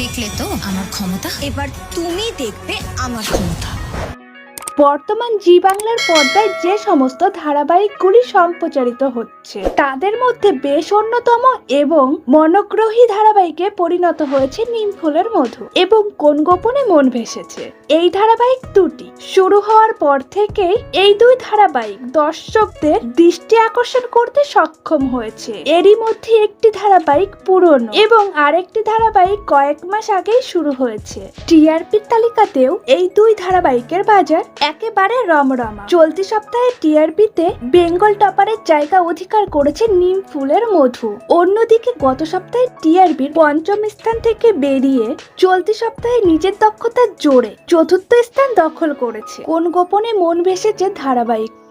দেখলে তো আমার ক্ষমতা? এবার তুমি দেখবে আমার ক্ষমতা। বর্তমান জি বাংলার পর্দায় যে সমস্ত ধারাবাহিকগুলি সম্প্রচারিত হচ্ছে, তাদের মধ্যে বেশ অন্যতম এবং মনোগ্রহী ধারাবাহিকে পরিণত হয়েছে নিমফুলের মধু এবং কোন গোপনে মন ভেসেছে। এই ধারাবাহিক দুটি শুরু হওয়ার পর থেকেই এই দুই ধারাবাহিক দর্শকদের দৃষ্টি আকর্ষণ করতে সক্ষম হয়েছে। এরই মধ্যে একটি ধারাবাহিক পুরনো এবং আরেকটি ধারাবাহিক কয়েক মাস আগেই শুরু হয়েছে। টিআরপির তালিকাতেও এই দুই ধারাবাহিকের বাজার একেবারে রমরমা। চলতি সপ্তাহে টিআরপিতে বেঙ্গল টপারের জায়গা অধিকার করেছে নিম ফুলের মধু। অন্যদিকে গত সপ্তাহে টিআরপির পঞ্চম স্থান থেকে বেরিয়ে চলতি সপ্তাহে নিজের দক্ষতার জোরে চতুর্থ স্থান দখল করেছে। কোন গোপনে মন ভেসেছে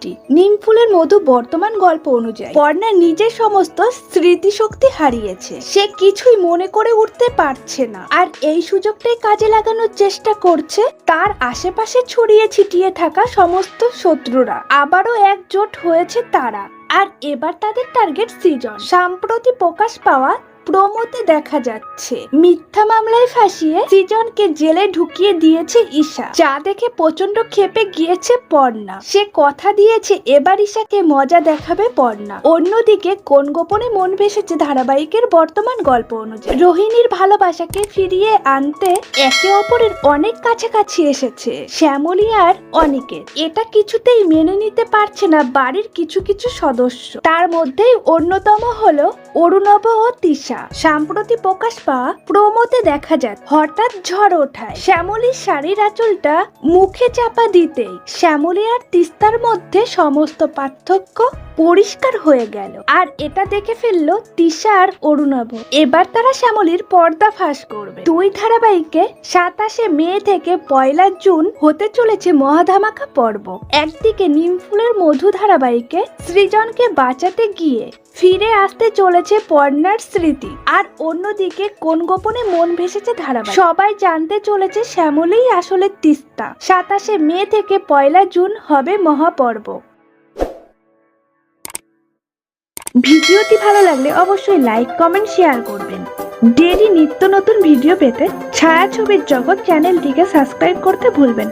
ধারাবাহিকটি নিম ফুলের মধু বর্তমান গল্প অনুযায়ী পর্ণা নিজের সমস্ত স্মৃতিশক্তি হারিয়েছে। সে কিছুই মনে করে উঠতে পারছে না। আর এই সুযোগটাই কাজে লাগানোর চেষ্টা করছে, তার আশেপাশে ছড়িয়ে ছিটিয়ে থাকা সমস্ত শত্রুরা। আবারও একজোট হয়েছে তারা। আর এবার তাদের টার্গেট সৃজন। সাম্প্রতি প্রকাশ পাওয়া প্রমোতে দেখা যাচ্ছে। মিথ্যা মামলায় ফাঁসিয়ে সৃজনকে জেলে ঢুকিয়ে দিয়েছে ঈশা। যা দেখে প্রচণ্ড ক্ষেপে গিয়েছে পর্ণা। সে কথা দিয়েছে, এবার ঈশাকে মজা দেখাবে পর্ণা। অন্যদিকে কোন গোপনে মন ভেসেছে ধারাবাহিকের বর্তমান গল্প অনুযায়ী। রোহিণীর ভালোবাসাকে ফিরিয়ে আনতে একে অপরের অনেক কাছাকাছি এসেছে, শ্যামলী আর অনিকেত। এটা কিছুতেই মেনে নিতে পারছে না বাড়ির কিছু কিছু সদস্য। তার মধ্যেই অন্যতম হলো অরুণব ও তিশা। সাম্প্রতি প্রকাশ পাওয়া প্রমোতে দেখা যায়, হঠাৎ ঝড় ওঠায়। শ্যামলীর শাড়ির আঁচলটা মুখে চাপা দিতেই শ্যামলী আর তিস্তার মধ্যে সমস্ত পার্থক্য পরিষ্কার হয়ে গেল। আর এটা দেখে ফেলল তিশা আর অরুণাভ এবার তারা শ্যামলীর পর্দা ফাঁস করবে। দুই ধারাবাহিকে সাতাশে মে থেকে পয়লা জুন হতে চলেছে মহাধামাকা পর্ব। একদিকে নিমফুলের মধু ধারাবাহিকে সৃজনকে বাঁচাতে গিয়ে ফিরে আসতে চলেছে পর্ণার স্মৃতি। আর অন্যদিকে কোন গোপনে মন ভেসেছে ধারাবাহিক? সবাই জানতে চলেছে শ্যামলেই আসলে তিস্তা। সাতাশে মে থেকে পয়লা জুন হবে মহাপর্ব। ভিডিওটি ভালো লাগলে অবশ্যই লাইক, কমেন্ট, শেয়ার করবেন। ডেলি নিত্য নতুন ভিডিও পেতে ছায়াছবির জগৎ চ্যানেলটিকে সাবস্ক্রাইব করতে ভুলবেন।